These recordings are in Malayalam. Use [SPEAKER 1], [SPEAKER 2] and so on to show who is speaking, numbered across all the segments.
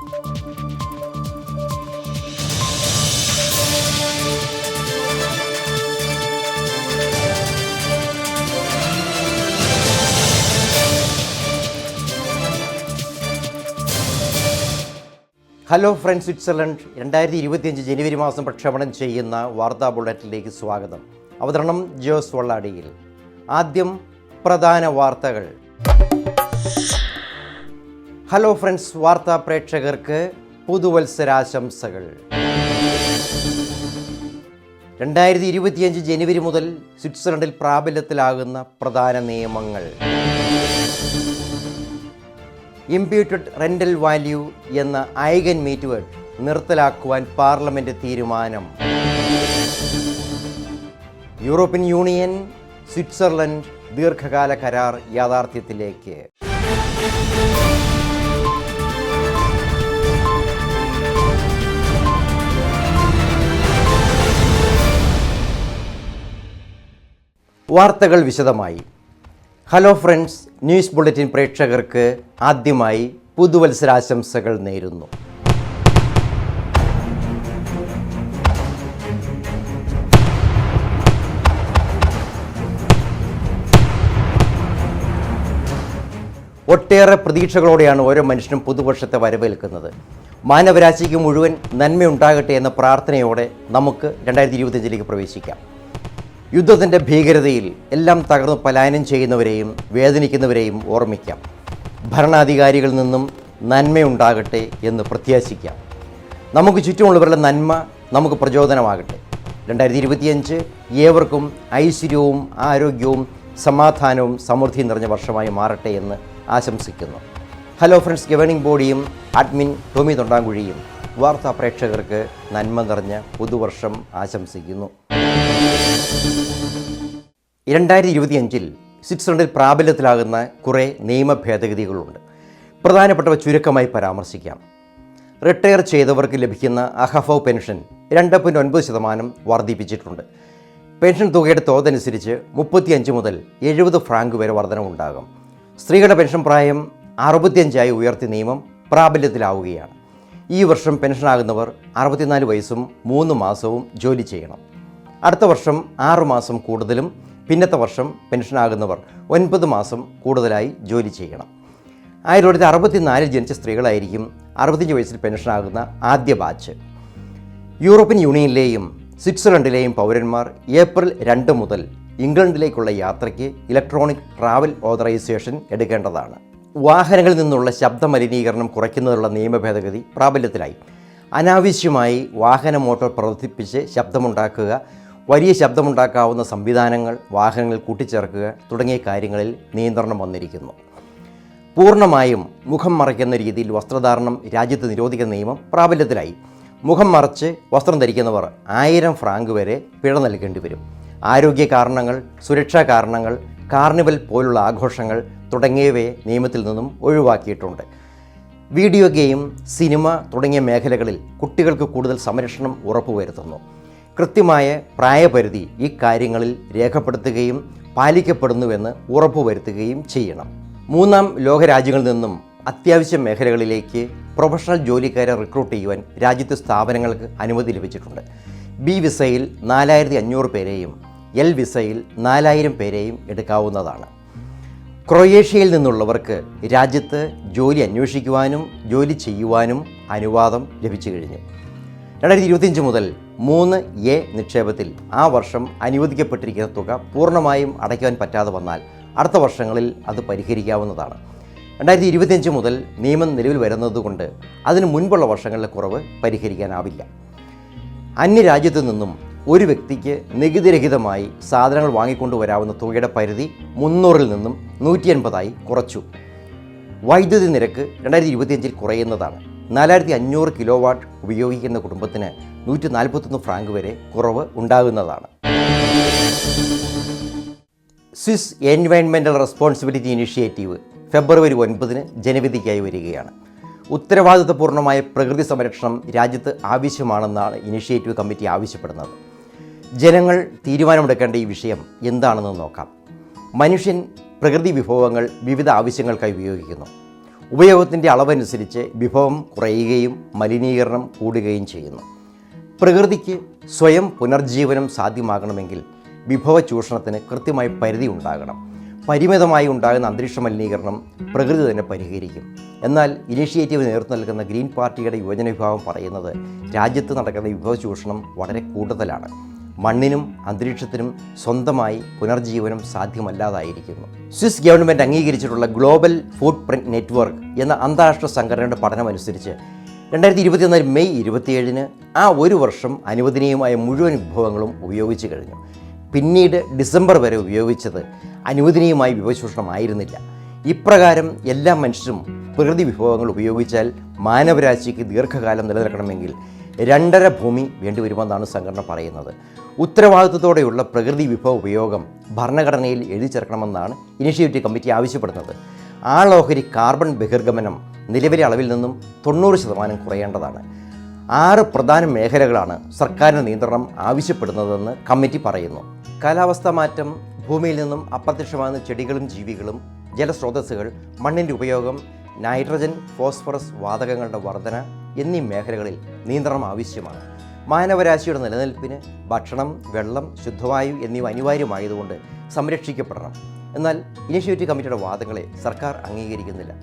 [SPEAKER 1] ഹലോ ഫ്രണ്ട്സ് സ്വിറ്റ്സർലൻഡ് രണ്ടായിരത്തി ഇരുപത്തിയഞ്ച് ജനുവരി മാസം പ്രക്ഷേപണം ചെയ്യുന്ന വാർത്താ ബുള്ളറ്റിലേക്ക് സ്വാഗതം. അവതരണം ജോസ് വള്ളാടിയിൽ. ആദ്യം പ്രധാന വാർത്തകൾ. ഹലോ ഫ്രണ്ട്സ് വാർത്താ പ്രേക്ഷകർക്ക് പുതുവത്സരാശംസകൾ. രണ്ടായിരത്തി ഇരുപത്തിയഞ്ച് ജനുവരി മുതൽ സ്വിറ്റ്സർലൻഡിൽ പ്രാബല്യത്തിലാകുന്ന പ്രധാന നിയമങ്ങൾ. ഇംപ്യൂട്ടഡ് റെന്റൽ വാല്യൂ എന്ന ഐഗൻ മീറ്റുവേഡ് നിർത്തലാക്കുവാൻ പാർലമെന്റ് തീരുമാനം. യൂറോപ്യൻ യൂണിയൻ സ്വിറ്റ്സർലൻഡ് ദീർഘകാല കരാർ യാഥാർത്ഥ്യത്തിലേക്ക്. വാർത്തകൾ വിശദമായി. ഹലോ ഫ്രണ്ട്സ് ന്യൂസ് ബുള്ളറ്റിൻ പ്രേക്ഷകർക്ക് ആദ്യമായി പുതുവത്സരാശംസകൾ നേരുന്നു. ഒട്ടേറെ പ്രതീക്ഷകളോടെയാണ് ഓരോ മനുഷ്യനും പുതുവർഷത്തെ വരവേൽക്കുന്നത്. മാനവരാശിക്ക് മുഴുവൻ നന്മയുണ്ടാകട്ടെ എന്ന പ്രാർത്ഥനയോടെ നമുക്ക് രണ്ടായിരത്തി ഇരുപത്തഞ്ചിലേക്ക് പ്രവേശിക്കാം. യുദ്ധത്തിന്റെ ഭീകരതയിൽ എല്ലാം തകർന്ന് പലായനം ചെയ്യുന്നവരെയും വേദനിക്കുന്നവരെയും ഓർമ്മിക്കാം. ഭരണാധികാരികളിൽ നിന്നും നന്മയുണ്ടാകട്ടെ എന്ന് പ്രത്യാശിക്കാം. നമുക്ക് ചുറ്റുമുള്ളവരുടെ നന്മ നമുക്ക് പ്രചോദനമാകട്ടെ. രണ്ടായിരത്തി ഇരുപത്തിയഞ്ച് ഏവർക്കും ഐശ്വര്യവും ആരോഗ്യവും സമാധാനവും സമൃദ്ധിയും നിറഞ്ഞ വർഷമായി മാറട്ടെ എന്ന് ആശംസിക്കുന്നു. ഹലോ ഫ്രണ്ട്സ് ഗവേണിംഗ് ബോഡിയും അഡ്മിൻ ടോമി തൊണ്ടാങ്കുഴിയും വാർത്താ പ്രേക്ഷകർക്ക് നന്മ നിറഞ്ഞ പുതുവർഷം ആശംസിക്കുന്നു. രണ്ടായിരത്തി ഇരുപത്തിയഞ്ചിൽ സ്വിറ്റ്സർലൻഡിൽ പ്രാബല്യത്തിലാകുന്ന കുറേ നിയമ ഭേദഗതികളുണ്ട്. പ്രധാനപ്പെട്ടവ ചുരുക്കമായി പരാമർശിക്കാം. റിട്ടയർ ചെയ്തവർക്ക് ലഭിക്കുന്ന അഹഫോ പെൻഷൻ രണ്ട് പോയിന്റ് ഒൻപത് ശതമാനം വർദ്ധിപ്പിച്ചിട്ടുണ്ട്. പെൻഷൻ തുകയുടെ തോതനുസരിച്ച് മുപ്പത്തിയഞ്ച് മുതൽ എഴുപത് ഫ്രാങ്ക് വരെ വർധനവുണ്ടാകും. സ്ത്രീകളുടെ പെൻഷൻ പ്രായം അറുപത്തിയഞ്ചായി ഉയർത്തിയ നിയമം പ്രാബല്യത്തിലാവുകയാണ്. ഈ വർഷം പെൻഷനാകുന്നവർ അറുപത്തിനാല് വയസ്സും മൂന്ന് മാസവും ജോലി ചെയ്യണം. അടുത്ത വർഷം ആറു മാസം കൂടുതലും പിന്നത്തെ വർഷം പെൻഷനാകുന്നവർ ഒൻപത് മാസം കൂടുതലായി ജോലി ചെയ്യണം. ആയിരത്തി തൊള്ളായിരത്തി അറുപത്തിനാലിൽ ജനിച്ച സ്ത്രീകളായിരിക്കും അറുപത്തഞ്ച് വയസ്സിൽ പെൻഷനാകുന്ന ആദ്യ ബാച്ച്. യൂറോപ്യൻ യൂണിയനിലെയും സ്വിറ്റ്സർലൻഡിലെയും പൗരന്മാർ ഏപ്രിൽ രണ്ട് മുതൽ ഇംഗ്ലണ്ടിലേക്കുള്ള യാത്രയ്ക്ക് ഇലക്ട്രോണിക് ട്രാവൽ ഓതറൈസേഷൻ എടുക്കേണ്ടതാണ്. വാഹനങ്ങളിൽ നിന്നുള്ള ശബ്ദ മലിനീകരണം കുറയ്ക്കുന്നതിനുള്ള നിയമ ഭേദഗതി പ്രാബല്യത്തിലായി. അനാവശ്യമായി വാഹന മോട്ടോർ പ്രവർത്തിപ്പിച്ച് ശബ്ദമുണ്ടാക്കുക വലിയ ശബ്ദമുണ്ടാക്കാവുന്ന സംവിധാനങ്ങൾ വാഹനങ്ങളിൽ കൂട്ടിച്ചേർക്കുക തുടങ്ങിയ കാര്യങ്ങളിൽ നിയന്ത്രണം വന്നിരിക്കുന്നു. പൂർണമായും മുഖം മറയ്ക്കുന്ന രീതിയിൽ വസ്ത്രധാരണം രാജ്യത്ത് നിരോധിക്കുന്ന നിയമം പ്രാബല്യത്തിലായി. മുഖം മറച്ച് വസ്ത്രം ധരിക്കുന്നവർ ആയിരം ഫ്രാങ്ക് വരെ പിഴ നൽകേണ്ടി വരും. ആരോഗ്യ കാരണങ്ങൾ സുരക്ഷാ കാരണങ്ങൾ കാർണിവൽ പോലുള്ള ആഘോഷങ്ങൾ തുടങ്ങിയവയെ നിയമത്തിൽ നിന്നും ഒഴിവാക്കിയിട്ടുണ്ട്. വീഡിയോ ഗെയിം സിനിമ തുടങ്ങിയ മേഖലകളിൽ കുട്ടികൾക്ക് കൂടുതൽ സംരക്ഷണം ഉറപ്പുവരുത്തുന്നു. കൃത്യമായ പ്രായപരിധി ഈ കാര്യങ്ങളിൽ രേഖപ്പെടുത്തുകയും പാലിക്കപ്പെടുന്നുവെന്ന് ഉറപ്പുവരുത്തുകയും ചെയ്യണം. മൂന്നാം ലോകരാജ്യങ്ങളിൽ നിന്നും അത്യാവശ്യ മേഖലകളിലേക്ക് പ്രൊഫഷണൽ ജോലിക്കാരെ റിക്രൂട്ട് ചെയ്യുവാൻ രാജ്യത്തെ സ്ഥാപനങ്ങൾക്ക് അനുമതി ലഭിച്ചിട്ടുണ്ട്. ബി വിസയിൽ നാലായിരത്തി അഞ്ഞൂറ് പേരെയും എൽ വിസയിൽ നാലായിരം പേരെയും എടുക്കാവുന്നതാണ്. ക്രൊയേഷ്യയിൽ നിന്നുള്ളവർക്ക് രാജ്യത്ത് ജോലി അന്വേഷിക്കുവാനും ജോലി ചെയ്യുവാനും അനുവാദം ലഭിച്ചു കഴിഞ്ഞു. രണ്ടായിരത്തി ഇരുപത്തിയഞ്ച് മുതൽ മൂന്ന് എ നിക്ഷേപത്തിൽ ആ വർഷം അനുവദിക്കപ്പെട്ടിരിക്കുന്ന തുക പൂർണമായും അടയ്ക്കുവാൻ പറ്റാതെ വന്നാൽ അടുത്ത വർഷങ്ങളിൽ അത് പരിഹരിക്കാവുന്നതാണ്. രണ്ടായിരത്തി ഇരുപത്തിയഞ്ച് മുതൽ നിയമം നിലവിൽ വരുന്നതുകൊണ്ട് അതിന് മുൻപുള്ള വർഷങ്ങളിലെ കുറവ് പരിഹരിക്കാനാവില്ല. അന്യരാജ്യത്തു നിന്നും ഒരു വ്യക്തിക്ക് നികുതിരഹിതമായി സാധനങ്ങൾ വാങ്ങിക്കൊണ്ടുവരാവുന്ന തുകയുടെ പരിധി മുന്നൂറിൽ നിന്നും നൂറ്റി അൻപതായി കുറച്ചു. വൈദ്യുതി നിരക്ക് രണ്ടായിരത്തി ഇരുപത്തിയഞ്ചിൽ കുറയുന്നതാണ്. നാലായിരത്തി അഞ്ഞൂറ് കിലോ വാട്ട് ഉപയോഗിക്കുന്ന കുടുംബത്തിന് നൂറ്റി നാൽപ്പത്തൊന്ന് ഫ്രാങ്ക് വരെ കുറവ് ഉണ്ടാകുന്നതാണ്. സ്വിസ് എൻവയൺമെന്റൽ റെസ്പോൺസിബിലിറ്റി ഇനിഷ്യേറ്റീവ് ഫെബ്രുവരി ഒൻപതിന് ജനവിധിക്കായി വരികയാണ്. ഉത്തരവാദിത്തപൂർണമായ പ്രകൃതി സംരക്ഷണം രാജ്യത്ത് ആവശ്യമാണെന്നാണ് ഇനിഷ്യേറ്റീവ് കമ്മിറ്റി ആവശ്യപ്പെടുന്നത്. ജനങ്ങൾ തീരുമാനമെടുക്കേണ്ട ഈ വിഷയം എന്താണെന്ന് നോക്കാം. മനുഷ്യൻ പ്രകൃതി വിഭവങ്ങൾ വിവിധ ആവശ്യങ്ങൾക്കായി ഉപയോഗിക്കുന്നു. ഉപയോഗത്തിന്റെ അളവനുസരിച്ച് വിഭവം കുറയുകയും മലിനീകരണം കൂടുകയും ചെയ്യുന്നു. പ്രകൃതിക്ക് സ്വയം പുനർജീവനം സാധ്യമാകണമെങ്കിൽ വിഭവ ചൂഷണത്തിന് കൃത്യമായ പരിധി ഉണ്ടാകണം. പരിമിതമായി ഉണ്ടാകുന്ന അന്തരീക്ഷ മലിനീകരണം പ്രകൃതി തന്നെ പരിഹരിക്കും. എന്നാൽ ഇനീഷ്യേറ്റീവ് നേതൃത്വം നൽകുന്ന ഗ്രീൻ പാർട്ടിയുടെ യുവജന വിഭാഗം പറയുന്നത് രാജ്യത്ത് നടക്കുന്ന വിഭവ ചൂഷണം വളരെ കൂടുതലാണ്. മണ്ണിനും അന്തരീക്ഷത്തിനും സ്വന്തമായി പുനർജീവനം സാധ്യമല്ലാതായിരിക്കുന്നു. സ്വിസ് ഗവൺമെന്റ് അംഗീകരിച്ചിട്ടുള്ള ഗ്ലോബൽ ഫുഡ് പ്രിന്റ് നെറ്റ്വർക്ക് എന്ന അന്താരാഷ്ട്ര സംഘടനയുടെ പഠനമനുസരിച്ച് രണ്ടായിരത്തി ഇരുപത്തിയൊന്ന് മെയ് ഇരുപത്തിയേഴിന് ആ ഒരു വർഷം അനുവദനീയമായ മുഴുവൻ വിഭവങ്ങളും ഉപയോഗിച്ച് കഴിഞ്ഞു. പിന്നീട് ഡിസംബർ വരെ ഉപയോഗിച്ചത് അനുവദനീയമായ വിഭവശോഷണമായിരുന്നില്ല. ഇപ്രകാരം എല്ലാ മനുഷ്യരും പ്രകൃതി വിഭവങ്ങൾ ഉപയോഗിച്ചാൽ മാനവരാശിക്ക് ദീർഘകാലം നിലനിൽക്കണമെങ്കിൽ രണ്ടര ഭൂമി വേണ്ടിവരുമെന്നാണ് സംഘടന പറയുന്നത്. ഉത്തരവാദിത്വത്തോടെയുള്ള പ്രകൃതി വിഭവ ഉപയോഗം ഭരണഘടനയിൽ എഴുതി ചേർക്കണമെന്നാണ് ഇനിഷ്യേറ്റീവ് കമ്മിറ്റി ആവശ്യപ്പെടുന്നത്. ആളോഹരി കാർബൺ ബഹിർഗമനം നിലവിലെ അളവിൽ നിന്നും തൊണ്ണൂറ് ശതമാനം കുറയേണ്ടതാണ്. ആറ് പ്രധാന മേഖലകളാണ് സർക്കാരിന്റെ നിയന്ത്രണം ആവശ്യപ്പെടുന്നതെന്ന് കമ്മിറ്റി പറയുന്നു. കാലാവസ്ഥാ മാറ്റം ഭൂമിയിൽ നിന്നും അപ്രത്യക്ഷമാകുന്ന ചെടികളും ജീവികളും ജലസ്രോതസ്സുകൾ മണ്ണിന്റെ ഉപയോഗം നൈട്രജൻ ഫോസ്ഫറസ് വാതകങ്ങളുടെ വർധന എന്നീ മേഖലകളിൽ നിയന്ത്രണം ആവശ്യമാണ്. മാനവരാശിയുടെ നിലനിൽപ്പിന് ഭക്ഷണം വെള്ളം ശുദ്ധവായു എന്നിവ അനിവാര്യമായതുകൊണ്ട് സംരക്ഷിക്കപ്പെടണം. എന്നാൽ ഇനിഷ്യേറ്റീവ് കമ്മിറ്റിയുടെ വാദങ്ങളെ സർക്കാർ അംഗീകരിക്കുന്നില്ല.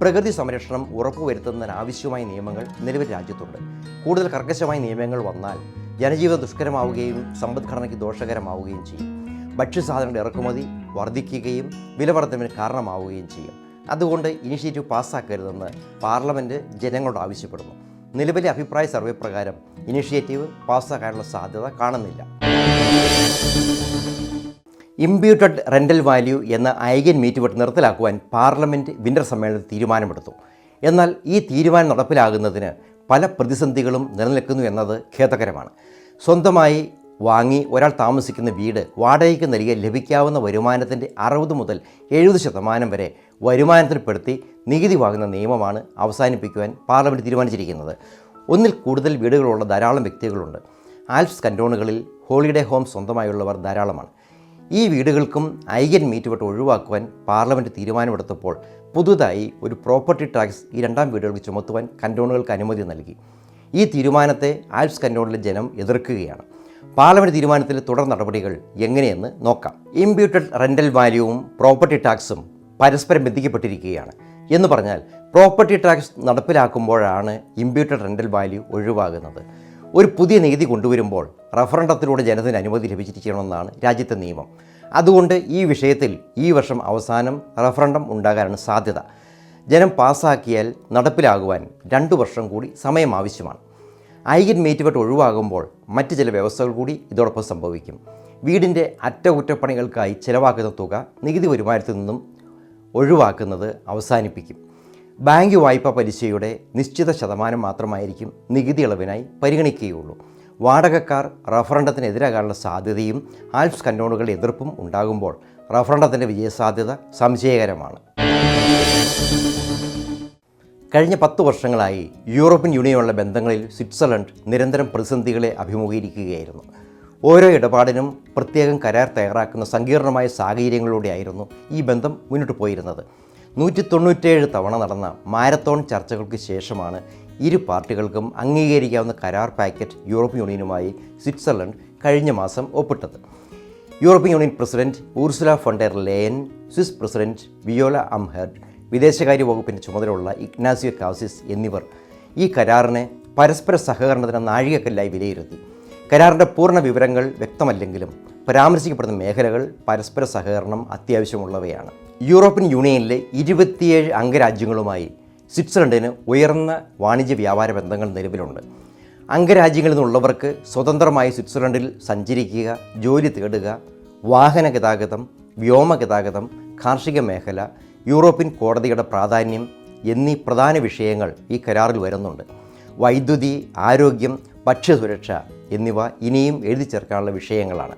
[SPEAKER 1] പ്രകൃതി സംരക്ഷണം ഉറപ്പുവരുത്തുന്നതിനാവശ്യമായ നിയമങ്ങൾ നിലവിൽ രാജ്യത്തുണ്ട്. കൂടുതൽ കർക്കശമായ നിയമങ്ങൾ വന്നാൽ ജനജീവിതം ദുഷ്കരമാവുകയും സമ്പദ്ഘടനയ്ക്ക് ദോഷകരമാവുകയും ചെയ്യും. ഭക്ഷ്യസാധനങ്ങളുടെ ഇറക്കുമതി വർദ്ധിക്കുകയും വിലവർദ്ധനവിന് കാരണമാവുകയും ചെയ്യും. അതുകൊണ്ട് ഇനിഷ്യേറ്റീവ് പാസ്സാക്കരുതെന്ന് പാർലമെന്റ് ജനങ്ങളോട് ആവശ്യപ്പെടുന്നു. നിലവിലെ അഭിപ്രായ സർവേ പ്രകാരം ഇനിഷ്യേറ്റീവ് പാസ്സാക്കാനുള്ള സാധ്യത കാണുന്നില്ല. ഇമ്പ്യൂട്ടഡ് റെന്റൽ വാല്യൂ എന്ന ഐകൻ മീറ്റ് നിർത്തലാക്കുവാൻ പാർലമെന്റ് വിന്റർ സമ്മേളനത്തിൽ തീരുമാനമെടുത്തു. എന്നാൽ ഈ തീരുമാനം നടപ്പിലാകുന്നതിന് പല പ്രതിസന്ധികളും നിലനിൽക്കുന്നു എന്നത് ഖേദകരമാണ്. സ്വന്തമായി വാങ്ങി ഒരാൾ താമസിക്കുന്ന വീട് വാടകയ്ക്ക് നൽകിയ ലഭിക്കാവുന്ന വരുമാനത്തിന്റെ അറുപത് മുതൽ എഴുപത് ശതമാനം വരെ വരുമാനത്തിൽപ്പെടുത്തി നികുതി വാങ്ങുന്ന നിയമമാണ് അവസാനിപ്പിക്കുവാൻ പാർലമെന്റ് തീരുമാനിച്ചിരിക്കുന്നത്. ഒന്നിൽ കൂടുതൽ വീടുകളുള്ള ധാരാളം വ്യക്തികളുണ്ട്. ആൽപ്സ് കന്റോണുകളിൽ ഹോളിഡേ ഹോം സ്വന്തമായുള്ളവർ ധാരാളമാണ്. ഈ വീടുകൾക്കും ഐഗൻ മീറ്റ് വട്ട് ഒഴിവാക്കുവാൻ പാർലമെന്റ് തീരുമാനമെടുത്തപ്പോൾ പുതുതായി ഒരു പ്രോപ്പർട്ടി ടാക്സ് ഈ രണ്ടാം വീടുകൾക്ക് ചുമത്തുവാൻ കന്റോണുകൾക്ക് അനുമതി നൽകി. ഈ തീരുമാനത്തെ ആൽപ്സ് കന്റോണിലെ ജനം എതിർക്കുകയാണ്. പാർലമെന്റ് തീരുമാനത്തിലെ തുടർ നടപടികൾ എങ്ങനെയെന്ന് നോക്കാം. ഇമ്പ്യൂട്ടഡ് റെന്റൽ വാല്യൂവും പ്രോപ്പർട്ടി ടാക്സും പരസ്പരം ബന്ധിക്കപ്പെട്ടിരിക്കുകയാണ്. എന്ന് പറഞ്ഞാൽ പ്രോപ്പർട്ടി ടാക്സ് നടപ്പിലാക്കുമ്പോഴാണ് ഇമ്പ്യൂട്ടഡ് റെന്റൽ വാല്യൂ ഒഴിവാകുന്നത്. ഒരു പുതിയ നികുതി കൊണ്ടുവരുമ്പോൾ റഫറണ്ടത്തിലൂടെ ജനത്തിന് അനുമതി ലഭിച്ചിരിക്കണമെന്നാണ് രാജ്യത്തെ നിയമം. അതുകൊണ്ട് ഈ വിഷയത്തിൽ ഈ വർഷം അവസാനം റഫറണ്ടം ഉണ്ടാകാനാണ് സാധ്യത. ജനം പാസ്സാക്കിയാൽ നടപ്പിലാകുവാൻ രണ്ടു വർഷം കൂടി സമയം ആവശ്യമാണ്. ഐഗൻ മേറ്റുവട്ട് ഒഴിവാകുമ്പോൾ മറ്റ് ചില വ്യവസ്ഥകൾ കൂടി ഇതോടൊപ്പം സംഭവിക്കും. വീടിന്റെ അറ്റകുറ്റപ്പണികൾക്കായി ചിലവാക്കുന്ന തുക നികുതി വരുമാനത്തിൽ നിന്നും ഒഴിവാക്കുന്നത് അവസാനിപ്പിക്കും. ബാങ്ക് വായ്പ പലിശയുടെ നിശ്ചിത ശതമാനം മാത്രമായിരിക്കും നികുതി ഇളവിനായി പരിഗണിക്കുകയുള്ളൂ. വാടകക്കാർ റഫറണ്ടത്തിനെതിരാകാനുള്ള സാധ്യതയും ആൽപ്സ് കന്നോണുകളുടെ എതിർപ്പും ഉണ്ടാകുമ്പോൾ റഫറണ്ടത്തിന്റെ വിജയസാധ്യത സംശയകരമാണ്. കഴിഞ്ഞ പത്ത് വർഷങ്ങളായി യൂറോപ്യൻ യൂണിയനുള്ള ബന്ധങ്ങളിൽ സ്വിറ്റ്സർലൻഡ് നിരന്തരം പ്രതിസന്ധികളെ അഭിമുഖീകരിക്കുകയായിരുന്നു. ഓരോ ഇടപാടിനും പ്രത്യേകം കരാർ തയ്യാറാക്കുന്ന സങ്കീർണമായ സാഹചര്യങ്ങളിലൂടെയായിരുന്നു ഈ ബന്ധം മുന്നോട്ട് പോയിരുന്നത്. നൂറ്റി തൊണ്ണൂറ്റേഴ് തവണ നടന്ന മാരത്തോൺ ചർച്ചകൾക്ക് ശേഷമാണ് ഇരു പാർട്ടികൾക്കും അംഗീകരിക്കാവുന്ന കരാർ പാക്കറ്റ് യൂറോപ്യൻ യൂണിയനുമായി സ്വിറ്റ്സർലൻഡ് കഴിഞ്ഞ മാസം ഒപ്പിട്ടത്. European Union president Ursula von der Leyen Swiss president Viola Amherd വിദേശകാര്യ വകുപ്പിന്റെ ചുമതലയുള്ള ഇഗ്നാസിയോ കാസിസ് എന്നിവർ ഈ കരാറിനെ പരസ്പര സഹകരണത്തിന് നാഴികക്കല്ലായി വിലയിരുത്തി. കരാറിന്റെ പൂർണ വിവരങ്ങൾ വ്യക്തമല്ലെങ്കിലും പരാമർശിക്കപ്പെടുന്ന മേഖലകൾ പരസ്പര സഹകരണം അത്യാവശ്യമുള്ളവയാണ്. യൂറോപ്യൻ യൂണിയനിലെ ഇരുപത്തിയേഴ് അംഗരാജ്യങ്ങളുമായി സ്വിറ്റ്സർലൻഡിന് ഉയർന്ന വാണിജ്യ വ്യാപാര ബന്ധങ്ങൾ നിലവിലുണ്ട്. അംഗരാജ്യങ്ങളിൽ നിന്നുള്ളവർക്ക് സ്വതന്ത്രമായി സ്വിറ്റ്സർലൻഡിൽ സഞ്ചരിക്കുക ജോലി തേടുക വാഹന ഗതാഗതം വ്യോമ ഗതാഗതം കാർഷിക മേഖല യൂറോപ്യൻ കോടതിയുടെ പ്രാധാന്യം എന്നീ പ്രധാന വിഷയങ്ങൾ ഈ കരാറിൽ വരുന്നുണ്ട്. വൈദ്യുതി ആരോഗ്യം ഭക്ഷ്യസുരക്ഷ എന്നിവ ഇനിയും എഴുതി ചേർക്കാനുള്ള വിഷയങ്ങളാണ്.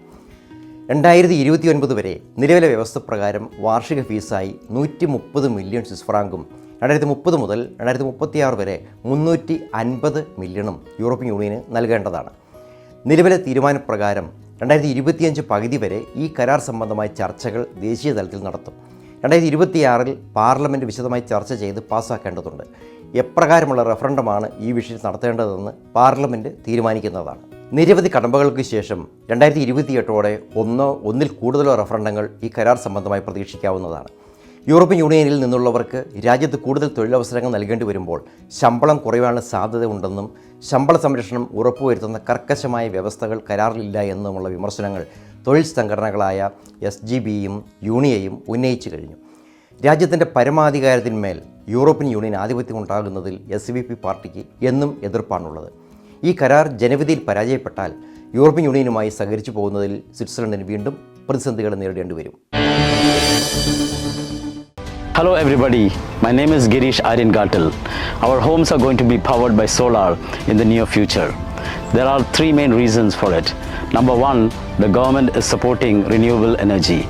[SPEAKER 1] രണ്ടായിരത്തി ഇരുപത്തി ഒൻപത് വരെ നിലവിലെ വ്യവസ്ഥ പ്രകാരം വാർഷിക ഫീസായി നൂറ്റി മുപ്പത് മില്യൺ സ്വിസ് ഫ്രാങ്കും രണ്ടായിരത്തി മുപ്പത് മുതൽ രണ്ടായിരത്തി മുപ്പത്തിയാറ് വരെ മുന്നൂറ്റി അൻപത് മില്യണും യൂറോപ്യൻ യൂണിയന് നൽകേണ്ടതാണ്. നിലവിലെ തീരുമാനപ്രകാരം രണ്ടായിരത്തി ഇരുപത്തിയഞ്ച് പകുതി വരെ ഈ കരാർ സംബന്ധമായ ചർച്ചകൾ ദേശീയ തലത്തിൽ നടത്തും. രണ്ടായിരത്തി ഇരുപത്തിയാറിൽ പാർലമെന്റ് വിശദമായി ചർച്ച ചെയ്ത് പാസ്സാക്കേണ്ടതുണ്ട്. എപ്രകാരമുള്ള റെഫറൻഡമാണ് ഈ വിഷയത്തിൽ നടത്തേണ്ടതെന്ന് പാർലമെന്റ് തീരുമാനിക്കുന്നതാണ്. നിരവധി കടമ്പകൾക്ക് ശേഷം രണ്ടായിരത്തി ഇരുപത്തിയെട്ടോടെ ഒന്നോ ഒന്നിൽ കൂടുതലോ റെഫറൻഡങ്ങൾ ഈ കരാർ സംബന്ധമായി പ്രതീക്ഷിക്കാവുന്നതാണ്. യൂറോപ്യൻ യൂണിയനിൽ നിന്നുള്ളവർക്ക് രാജ്യത്ത് കൂടുതൽ തൊഴിലവസരങ്ങൾ നൽകേണ്ടി വരുമ്പോൾ ശമ്പളം കുറയാനുള്ള സാധ്യത ഉണ്ടെന്നും ശമ്പള സംരക്ഷണം ഉറപ്പുവരുത്തുന്ന കർക്കശമായ വ്യവസ്ഥകൾ കരാറിലില്ല എന്നുമുള്ള വിമർശനങ്ങൾ തൊഴിൽ സംഘടനകളായ എസ് ജി ബിയും യൂണിയയും ഉന്നയിച്ചു കഴിഞ്ഞു രാജ്യത്തിന്റെ പരമാധികാരത്തിന്മേൽ യൂറോപ്യൻ യൂണിയൻ ആധിപത്യം ഉണ്ടാകുന്നതിൽ എസ് വി പി പാർട്ടിക്ക് എന്നും എതിർപ്പാണുള്ളത് ഈ കരാർ ജനവിധിയിൽ പരാജയപ്പെട്ടാൽ യൂറോപ്യൻ യൂണിയനുമായി സഹകരിച്ചു പോകുന്നതിൽ സ്വിറ്റ്സർലൻഡിന് വീണ്ടും പ്രതിസന്ധികൾ നേരിടേണ്ടി വരും
[SPEAKER 2] Hello everybody, my name is Girish Aryan Gatal. Our homes are going to be powered by solar in the near future. There are three main reasons for it. Number one, the government is supporting renewable energy.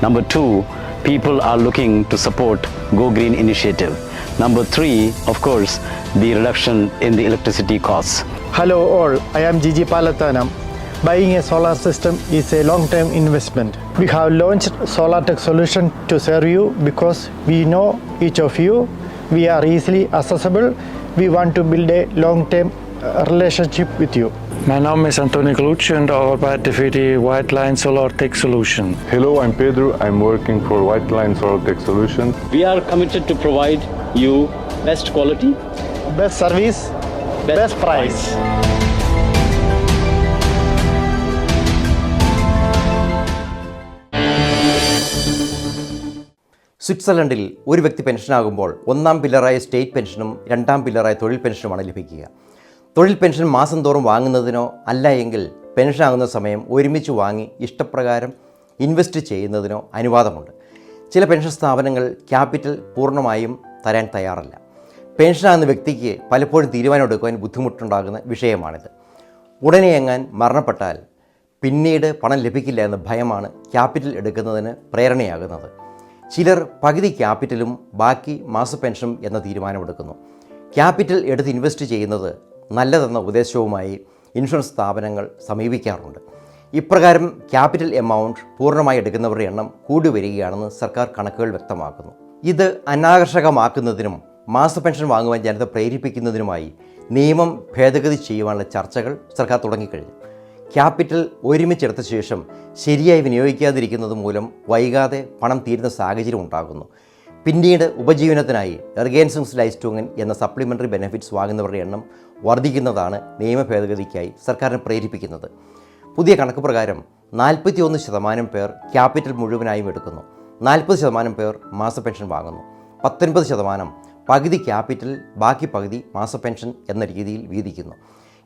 [SPEAKER 2] Number two, people are looking to support Go Green initiative. Number three, of course, the reduction in the electricity costs.
[SPEAKER 3] Hello all, I am Gigi Palathanam. Buying a solar system is a long-term investment. We have launched Solar Tech solution to serve you because we know each of you. We are easily accessible. We want to build a long-term relationship with you.
[SPEAKER 4] My name is Antonio Colucci and I work for the White Line Solar Tech Solution.
[SPEAKER 5] Hello, I'm Pedro. I'm working for White Line Solar Tech Solution.
[SPEAKER 2] We are committed to provide you best quality,
[SPEAKER 3] Best service, best, best price. price.
[SPEAKER 1] സ്വിറ്റ്സർലൻഡിൽ ഒരു വ്യക്തി പെൻഷനാകുമ്പോൾ ഒന്നാം പില്ലറായ സ്റ്റേറ്റ് പെൻഷനും രണ്ടാം പില്ലറായ തൊഴിൽ പെൻഷനുമാണ് ലഭിക്കുക തൊഴിൽ പെൻഷൻ മാസം തോറും വാങ്ങുന്നതിനോ അല്ല എങ്കിൽ പെൻഷനാകുന്ന സമയം ഒരുമിച്ച് വാങ്ങി ഇഷ്ടപ്രകാരം ഇൻവെസ്റ്റ് ചെയ്യുന്നതിനോ അനുവാദമുണ്ട്. ചില പെൻഷൻ സ്ഥാപനങ്ങൾ ക്യാപിറ്റൽ പൂർണമായും തരാൻ തയ്യാറല്ല. പെൻഷനാകുന്ന വ്യക്തിക്ക് പലപ്പോഴും തീരുമാനം തീരുമാനമെടുക്കുവാൻ ബുദ്ധിമുട്ടുണ്ടാകുന്ന വിഷയമാണിത്. ഉടനെ എങ്ങാൻ മരണപ്പെട്ടാൽ പിന്നീട് പണം ലഭിക്കില്ല എന്ന ഭയമാണ് ക്യാപിറ്റൽ എടുക്കുന്നതിന് പ്രേരണയാകുന്നത്. ചിലർ പകുതി ക്യാപിറ്റലും ബാക്കി മാസ പെൻഷനും എന്ന തീരുമാനമെടുക്കുന്നു. ക്യാപിറ്റൽ എടുത്ത് ഇൻവെസ്റ്റ് ചെയ്യുന്നത് നല്ലതെന്ന ഉപദേശവുമായി ഇൻഷുറൻസ് സ്ഥാപനങ്ങൾ സമീപിക്കാറുണ്ട്. ഇപ്രകാരം ക്യാപിറ്റൽ എമൗണ്ട് പൂർണമായി എടുക്കുന്നവരുടെ എണ്ണം കൂടി വരികയാണെന്ന് സർക്കാർ കണക്കുകൾ വ്യക്തമാക്കുന്നു. ഇത് അനാകർഷകമാക്കുന്നതിനും മാസ പെൻഷൻ വാങ്ങുവാൻ ജനത പ്രേരിപ്പിക്കുന്നതിനുമായി നിയമം ഭേദഗതി ചെയ്യുവാനുള്ള ചർച്ചകൾ സർക്കാർ തുടങ്ങിക്കഴിഞ്ഞു. ക്യാപിറ്റൽ ഒരുമിച്ചെടുത്ത ശേഷം ശരിയായി വിനിയോഗിക്കാതിരിക്കുന്നത് മൂലം വൈകാതെ പണം തീരുന്ന സാഹചര്യം ഉണ്ടാകുന്നു. പിന്നീട് ഉപജീവനത്തിനായി എർഗേൻസിംഗ്സ് ലൈസ്റ്റൂങ്ങൻ എന്ന സപ്ലിമെന്ററി ബെനിഫിറ്റ്സ് വാങ്ങുന്നവരുടെ എണ്ണം വർദ്ധിക്കുന്നതാണ് നിയമ ഭേദഗതിക്കായി സർക്കാരിനെ പ്രേരിപ്പിക്കുന്നത്. പുതിയ കണക്ക് പ്രകാരം നാൽപ്പത്തിയൊന്ന് ശതമാനം പേർ ക്യാപിറ്റൽ മുഴുവനായും എടുക്കുന്നു. നാൽപ്പത് ശതമാനം പേർ മാസ പെൻഷൻ വാങ്ങുന്നു. പത്തൊൻപത് ശതമാനം പകുതി ക്യാപിറ്റൽ ബാക്കി പകുതി മാസ പെൻഷൻ എന്ന രീതിയിൽ വീതിക്കുന്നു.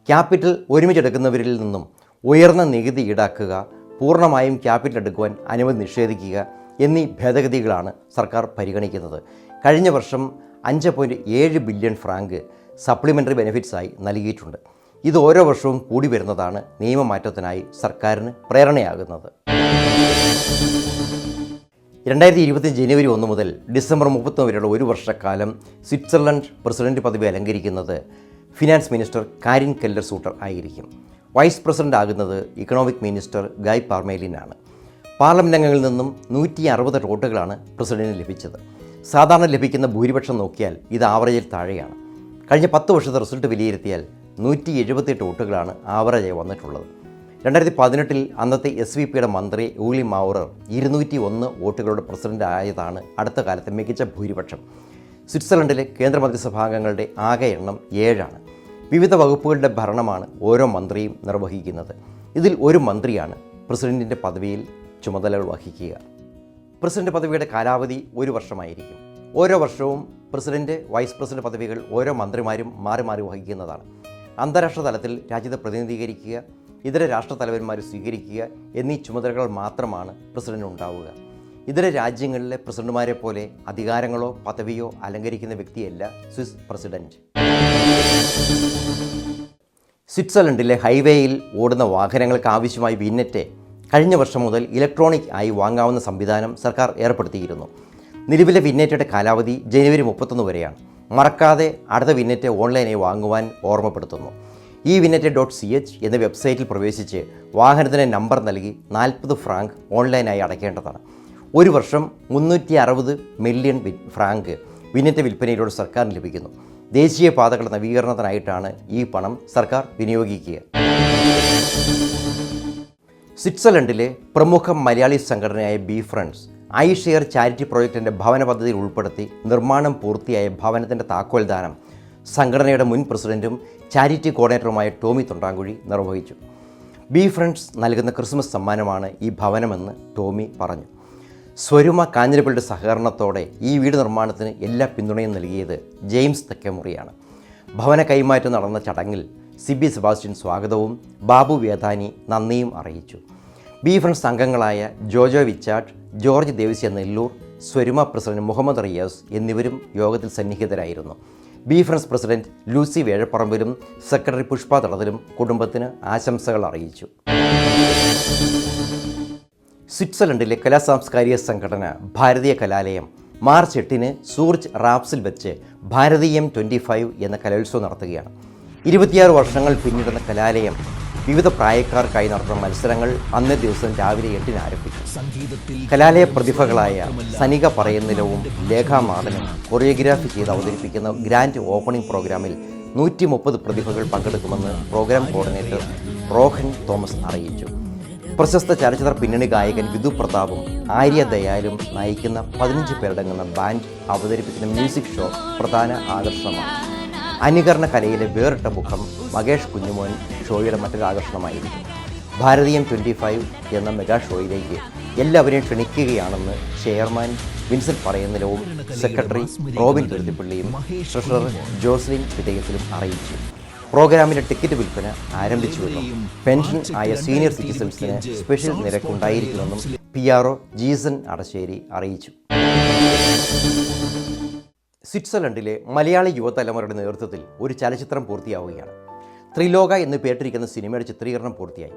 [SPEAKER 1] ക്യാപിറ്റൽ ഒരുമിച്ചെടുക്കുന്നവരിൽ നിന്നും ഉയർന്ന നികുതി ഈടാക്കുക പൂർണമായും ക്യാപിറ്റൽ എടുക്കുവാൻ അനുമതി നിഷേധിക്കുക എന്നീ ഭേദഗതികളാണ് സർക്കാർ പരിഗണിക്കുന്നത്. കഴിഞ്ഞ വർഷം അഞ്ച് പോയിന്റ് ഏഴ് ബില്യൺ ഫ്രാങ്ക് സപ്ലിമെന്ററി ബെനിഫിറ്റ്സായി നൽകിയിട്ടുണ്ട്. ഇത് ഓരോ വർഷവും കൂടി വരുന്നതാണ് നിയമമാറ്റത്തിനായി സർക്കാരിന് പ്രേരണയാകുന്നത്. രണ്ടായിരത്തി ഇരുപത്തി ജനുവരി ഒന്ന് മുതൽ ഡിസംബർ മുപ്പത്തൊന്ന് വരെയുള്ള ഒരു വർഷക്കാലം സ്വിറ്റ്സർലൻഡ് പ്രസിഡന്റ് പദവി അലങ്കരിക്കുന്നത് finance minister Karin Keller Sutter ആയിരിക്കും. വൈസ് പ്രസിഡന്റ് ആകുന്നത് ഇക്കണോമിക് മിനിസ്റ്റർ ഗായ് പാർമേലിനാണ്. പാർലമെന്റ് അംഗങ്ങളിൽ നിന്നും നൂറ്റി അറുപത് വോട്ടുകളാണ് പ്രസിഡന്റിന് ലഭിച്ചത്. സാധാരണ ലഭിക്കുന്ന ഭൂരിപക്ഷം നോക്കിയാൽ ഇത് ആവറേജിൽ താഴെയാണ്. കഴിഞ്ഞ പത്ത് വർഷത്തെ റിസൾട്ട് വിലയിരുത്തിയാൽ നൂറ്റി എഴുപത്തെട്ട് വോട്ടുകളാണ് ആവറേജായി വന്നിട്ടുള്ളത്. രണ്ടായിരത്തി പതിനെട്ടിൽ അന്നത്തെ എസ് വി പിയുടെ മന്ത്രി ഊലി മൗറർ ഇരുന്നൂറ്റി ഒന്ന് വോട്ടുകളുടെ പ്രസിഡന്റ് ആയതാണ് അടുത്ത കാലത്തെ മികച്ച ഭൂരിപക്ഷം. സ്വിറ്റ്സർലൻഡിലെ കേന്ദ്രമന്ത്രിസഭാംഗങ്ങളുടെ ആകെ എണ്ണം ഏഴാണ്. വിവിധ വകുപ്പുകളുടെ ഭരണമാണ് ഓരോ മന്ത്രിയും നിർവഹിക്കുന്നത്. ഇതിൽ ഒരു മന്ത്രിയാണ് പ്രസിഡന്റിന്റെ പദവിയിൽ ചുമതലകൾ വഹിക്കുക. പ്രസിഡന്റ് പദവിയുടെ കാലാവധി ഒരു വർഷമായിരിക്കും. ഓരോ വർഷവും പ്രസിഡന്റ് വൈസ് പ്രസിഡന്റ് പദവികൾ ഓരോ മന്ത്രിമാരും മാറി മാറി വഹിക്കുന്നതാണ്. അന്താരാഷ്ട്ര തലത്തിൽ രാജ്യത്തെ പ്രതിനിധീകരിക്കുക ഇതര രാഷ്ട്ര തലവന്മാരെ സ്വീകരിക്കുക എന്നീ ചുമതലകൾ മാത്രമാണ് പ്രസിഡന്റ് ഉണ്ടാവുക. ഇതര രാജ്യങ്ങളിലെ പ്രസിഡന്റുമാരെ പോലെ അധികാരങ്ങളോ പദവിയോ അലങ്കരിക്കുന്ന വ്യക്തിയല്ല സ്വിസ് പ്രസിഡന്റ്. സ്വിറ്റ്സർലൻഡിലെ ഹൈവേയിൽ ഓടുന്ന വാഹനങ്ങൾക്ക് ആവശ്യമായി വിന്നറ്റ് കഴിഞ്ഞ വർഷം മുതൽ ഇലക്ട്രോണിക് ആയി വാങ്ങാവുന്ന സംവിധാനം സർക്കാർ ഏർപ്പെടുത്തിയിരുന്നു. നിലവിലെ വിന്നേറ്റയുടെ കാലാവധി ജനുവരി മുപ്പത്തൊന്ന് വരെയാണ്. മറക്കാതെ അടുത്ത വിന്നറ്റ് ഓൺലൈനായി വാങ്ങുവാൻ ഓർമ്മപ്പെടുത്തുന്നു. ഈ വിന്നറ്റ് ഡോട്ട് സി എച്ച് എന്ന വെബ്സൈറ്റിൽ പ്രവേശിച്ച് വാഹനത്തിന് നമ്പർ നൽകി നാൽപ്പത് ഫ്രാങ്ക് ഓൺലൈനായി അടയ്ക്കേണ്ടതാണ്. ഒരു വർഷം മുന്നൂറ്റി അറുപത് മില്യൺ ഫ്രാങ്ക് വിന്നേറ്റ വിൽപ്പനയിലൂടെ സർക്കാരിന് ലഭിക്കുന്നു. ദേശീയ പാതകളുടെ നവീകരണത്തിനായിട്ടാണ് ഈ പണം സർക്കാർ വിനിയോഗിക്കുക. സ്വിറ്റ്സർലൻഡിലെ പ്രമുഖ മലയാളി സംഘടനയായ be friends I share charity പ്രോജക്റ്റിന്റെ ഭവന പദ്ധതിയിൽ ഉൾപ്പെടുത്തി നിർമ്മാണം പൂർത്തിയായ ഭവനത്തിന്റെ താക്കോൽദാനം സംഘടനയുടെ മുൻ പ്രസിഡന്റും ചാരിറ്റി കോർഡിനേറ്ററുമായ ടോമി തൊണ്ടാങ്കുഴി നിർവഹിച്ചു. ബി ഫ്രണ്ട്സ് നൽകുന്ന ക്രിസ്മസ് സമ്മാനമാണ് ഈ ഭവനമെന്ന് ടോമി പറഞ്ഞു. സ്വരുമ കാഞ്ഞിരപ്പള്ളിയുടെ സഹകരണത്തോടെ ഈ വീട് നിർമ്മാണത്തിന് എല്ലാ പിന്തുണയും നൽകിയത് ജെയിംസ് തെക്കമുറിയാണ്. ഭവന കൈമാറ്റം നടന്ന ചടങ്ങിൽ സിബി സെബാസ്റ്റ്യൻ സ്വാഗതവും ബാബു വേദാനി നന്ദിയും അറിയിച്ചു. ബി ഫ്രണ്ട്സ് അംഗങ്ങളായ ജോജോ വിച്ചാട്ട് ജോർജ് ദേവിസ്യ നെല്ലൂർ സ്വരുമ പ്രസിഡന്റ് മുഹമ്മദ് റിയാസ് എന്നിവരും യോഗത്തിൽ സന്നിഹിതരായിരുന്നു. ബി ഫ്രണ്ട്സ് പ്രസിഡന്റ് ലൂസി വേഴപ്പറമ്പിലും സെക്രട്ടറി പുഷ്പ തടത്തിലും കുടുംബത്തിന് ആശംസകൾ അറിയിച്ചു. സ്വിറ്റ്സർലൻഡിലെ കലാസാംസ്കാരിക സംഘടന ഭാരതീയ കലാലയം മാർച്ച് എട്ടിന് സൂർജ് റാപ്സിൽ വെച്ച് ഭാരതീയം ട്വന്റി ഫൈവ് എന്ന കലോത്സവം നടത്തുകയാണ്. ഇരുപത്തിയാറ് വർഷങ്ങൾ പിന്നിടുന്ന കലാലയം വിവിധ പ്രായക്കാർക്കായി നടത്തുന്ന മത്സരങ്ങൾ അന്നേ ദിവസം രാവിലെ എട്ടിന് ആരംഭിക്കും കലാലയ പ്രതിഭകളായ സനിക പറയുന്നിലവും ലേഖാ മാതനും കൊറിയോഗ്രാഫി ചെയ്ത് അവതരിപ്പിക്കുന്ന ഗ്രാൻഡ് ഓപ്പണിംഗ് പ്രോഗ്രാമിൽ നൂറ്റി മുപ്പത് പ്രതിഭകൾ പങ്കെടുക്കുമെന്ന് പ്രോഗ്രാം കോർഡിനേറ്റർ റോഹൻ തോമസ് അറിയിച്ചു. പ്രശസ്ത ചലച്ചിത്ര പിന്നണി ഗായകൻ വിധു പ്രതാപും ആര്യ ദയാലും നയിക്കുന്ന പതിനഞ്ച് പേരടങ്ങുന്ന ബാൻഡ് അവതരിപ്പിക്കുന്ന മ്യൂസിക് ഷോ പ്രധാന ആകർഷണമാണ്. അനുകരണ കലയിലെ വേറിട്ട മുഖം മകേഷ് കുഞ്ഞുമോൻ ഷോയുടെ മറ്റൊരു ആകർഷണമായിരിക്കും. ഭാരതീയം ട്വന്റി ഫൈവ് എന്ന മെഗാ ഷോയിലേക്ക് എല്ലാവരെയും ക്ഷണിക്കുകയാണെന്ന് ചെയർമാൻ വിൻസെന്റ് പറയുന്നിലവും സെക്രട്ടറി റോബിൻ തുരുത്തിപ്പള്ളിയും ട്രഷറർ ജോസ്ലിൻ വിജയത്തിലും അറിയിച്ചു. പ്രോഗ്രാമിന്റെ ടിക്കറ്റ് വിൽപ്പന ആരംഭിച്ചുവെന്നും പെൻഷൻ ആയ സീനിയർ സിറ്റിസൺസിന് special നിരക്കുണ്ടായിരിക്കുമെന്നും P R O Jeeson Adassery അറിയിച്ചു. സ്വിറ്റ്സർലൻഡിലെ മലയാളി യുവതലമുറയുടെ നേതൃത്വത്തിൽ ഒരു ചലച്ചിത്രം പൂർത്തിയാവുകയാണ്. ത്രിലോക എന്ന് പേട്ടിരിക്കുന്ന സിനിമയുടെ ചിത്രീകരണം പൂർത്തിയായി.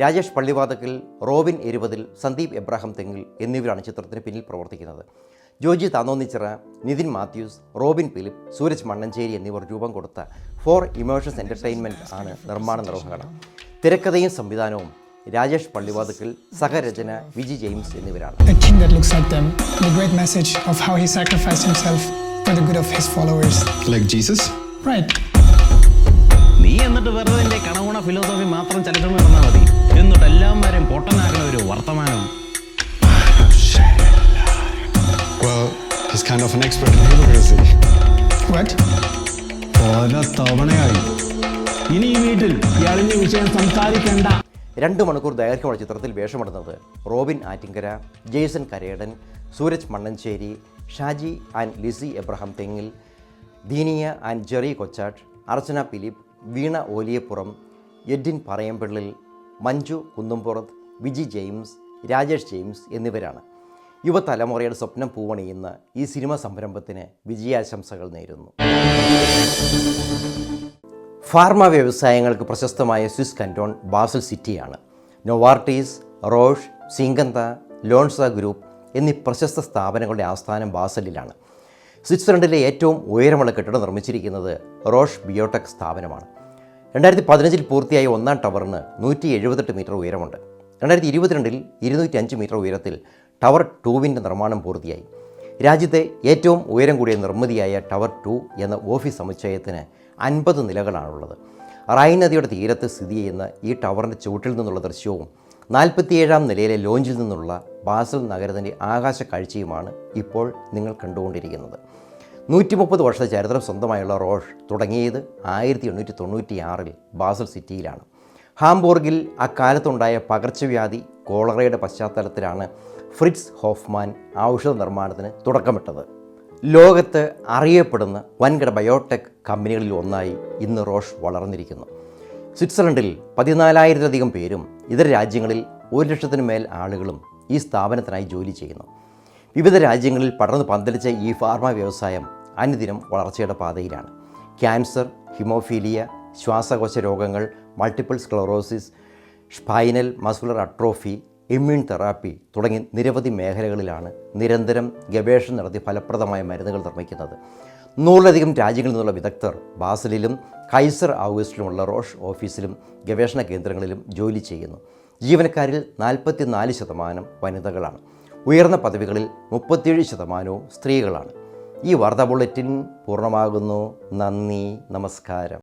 [SPEAKER 1] രാജേഷ് പള്ളിവാതക്കൽ റോബിൻ എരുപതിൽ സന്ദീപ് എബ്രാഹിം തെങ്ങിൽ എന്നിവരാണ് ചിത്രത്തിന് പിന്നിൽ പ്രവർത്തിക്കുന്നത്. Joji Thannonnichira Nithin Mathews Robin Philip Sooraj Mannancherry എന്നിവർ രൂപം കൊടുത്ത ഫോർ ഇമോഷൻസ് എന്റർടൈൻമെന്റ് ആണ് നിർമ്മാണ നിർവഹണം. തിരക്കഥയും സംവിധാനവും രാജേഷ് പള്ളിവാതുക്കൽ സഹരചന വിജി ജെയിംസ് എന്നിവരാണ്.
[SPEAKER 6] For the good of his followers.
[SPEAKER 7] Like Jesus?
[SPEAKER 6] Right.
[SPEAKER 8] നീ എന്നിട്ട് വെറുതെ എന്റെ കണകുണ ഫിലോസഫി മാത്രം ചരിത്രം നടന്നാൽ മതി എന്നിട്ട് എല്ലാവരും പൊട്ടനാകുന്ന ഒരു വർത്തമാനം
[SPEAKER 7] Well, he's kind of an expert in hypocrisy.
[SPEAKER 6] What?
[SPEAKER 9] പല തവണയായി ഇനി ഈ വീട്ടിൽ ഇയാളിന്റെ വിഷയം സംസാരിക്കണ്ട
[SPEAKER 1] രണ്ട് മണിക്കൂർ ദൈർഘ്യമുള്ള ചിത്രത്തിൽ വേഷമിടുന്നത് Robin Attingara Jaison Karedan Suraj Mannancheri Shaji and Lissy Abraham Thengil Deenia and Jerry Kochattu Archana Philip Veena Oliyappuram Edin Parayampillil Manju Kunnumpurathu Viji James Rajesh James എന്നിവരാണ്. യുവതലമുറയുടെ സ്വപ്നം പൂവണിയുന്ന ഈ സിനിമ സംരംഭത്തിന് വിജയാശംസകൾ നേരുന്നു. ഫാർമ വ്യവസായങ്ങൾക്ക് പ്രശസ്തമായ സ്വിസ് കന്റോൺ ബാസൽ സിറ്റിയാണ്. നൊവാർട്ടീസ് റോഷ് സിംഗന്ത ലോൺസ ഗ്രൂപ്പ് എന്നീ പ്രശസ്ത സ്ഥാപനങ്ങളുടെ ആസ്ഥാനം ബാസലിലാണ്. സ്വിറ്റ്സർലൻഡിലെ ഏറ്റവും ഉയരമുള്ള കെട്ടിടം നിർമ്മിച്ചിരിക്കുന്നത് റോഷ് ബിയോടെക് സ്ഥാപനമാണ്. രണ്ടായിരത്തി പതിനഞ്ചിൽ പൂർത്തിയായ ഒന്നാം ടവറിന് നൂറ്റി എഴുപത്തെട്ട് മീറ്റർ ഉയരമുണ്ട്. രണ്ടായിരത്തി ഇരുപത്തിരണ്ടിൽ ഇരുന്നൂറ്റി അഞ്ച് മീറ്റർ ഉയരത്തിൽ ടവർ ടൂവിന്റെ നിർമ്മാണം പൂർത്തിയായി. രാജ്യത്തെ ഏറ്റവും ഉയരം കൂടിയ നിർമ്മിതിയായ ടവർ ടു എന്ന ഓഫീസ് സമുച്ചയത്തിന് അൻപത് നിലകളാണുള്ളത്. റൈൻ നദിയുടെ തീരത്ത് സ്ഥിതി ചെയ്യുന്ന ഈ ടവറിന്റെ ചുവട്ടിൽ നിന്നുള്ള ദൃശ്യവും നാൽപ്പത്തിയേഴാം നിലയിലെ ലോഞ്ചിൽ നിന്നുള്ള ബാസൽ നഗരത്തിന്റെ ആകാശ കാഴ്ചയുമാണ് ഇപ്പോൾ നിങ്ങൾ കണ്ടുകൊണ്ടിരിക്കുന്നത്. നൂറ്റി മുപ്പത് വർഷത്തെ ചരിത്രം സ്വന്തമായുള്ള റോഷ് തുടങ്ങിയത് ആയിരത്തി എണ്ണൂറ്റി തൊണ്ണൂറ്റി ആറിൽ ബാസൽ സിറ്റിയിലാണ്. ഹാംബോർഗിൽ അക്കാലത്തുണ്ടായ പകർച്ചവ്യാധി കോളറയുടെ പശ്ചാത്തലത്തിലാണ് ഫ്രിറ്റ്സ് ഹോഫ്മാൻ ഔഷധ നിർമ്മാണത്തിന് തുടക്കമിട്ടത്. ലോകത്ത് അറിയപ്പെടുന്ന വൻകിട ബയോടെക് കമ്പനികളിൽ ഒന്നായി ഇന്ന് റോഷ് വളർന്നിരിക്കുന്നു. സ്വിറ്റ്സർലൻഡിൽ പതിനാലായിരത്തിലധികം പേരും ഇതര രാജ്യങ്ങളിൽ ഒരു ലക്ഷത്തിനു മേൽ ആളുകളും ഈ സ്ഥാപനത്തിനായി ജോലി ചെയ്യുന്നു. വിവിധ രാജ്യങ്ങളിൽ പടർന്നു പന്തലിച്ച ഈ ഫാർമ വ്യവസായം അനുദിനം വളർച്ചയുടെ പാതയിലാണ്. ക്യാൻസർ ഹിമോഫീലിയ ശ്വാസകോശ രോഗങ്ങൾ multiple sclerosis spinal muscular atrophy immune therapy തുടങ്ങി നിരവധി മേഖലകളിലാണ് നിരന്തരം ഗവേഷണം നടത്തി ഫലപ്രദമായ മരുന്നുകൾ നിർമ്മിക്കുന്നത്. നൂറിലധികം രാജ്യങ്ങളിൽ നിന്നുള്ള വിദഗ്ധർ ബാസലിലും കൈസർ ഔഗസ്റ്റിലുമുള്ള റോഷ് ഓഫീസിലും ഗവേഷണ കേന്ദ്രങ്ങളിലും ജോലി ചെയ്യുന്നു. ജീവനക്കാരിൽ നാൽപ്പത്തിനാല് ശതമാനം വനിതകളാണ്. ഉയർന്ന പദവികളിൽ മുപ്പത്തിയേഴ് ശതമാനവും സ്ത്രീകളാണ്. ഈ വാർത്താ ബുള്ളറ്റിൻ പൂർണമാകുന്നു. നന്ദി. നമസ്കാരം.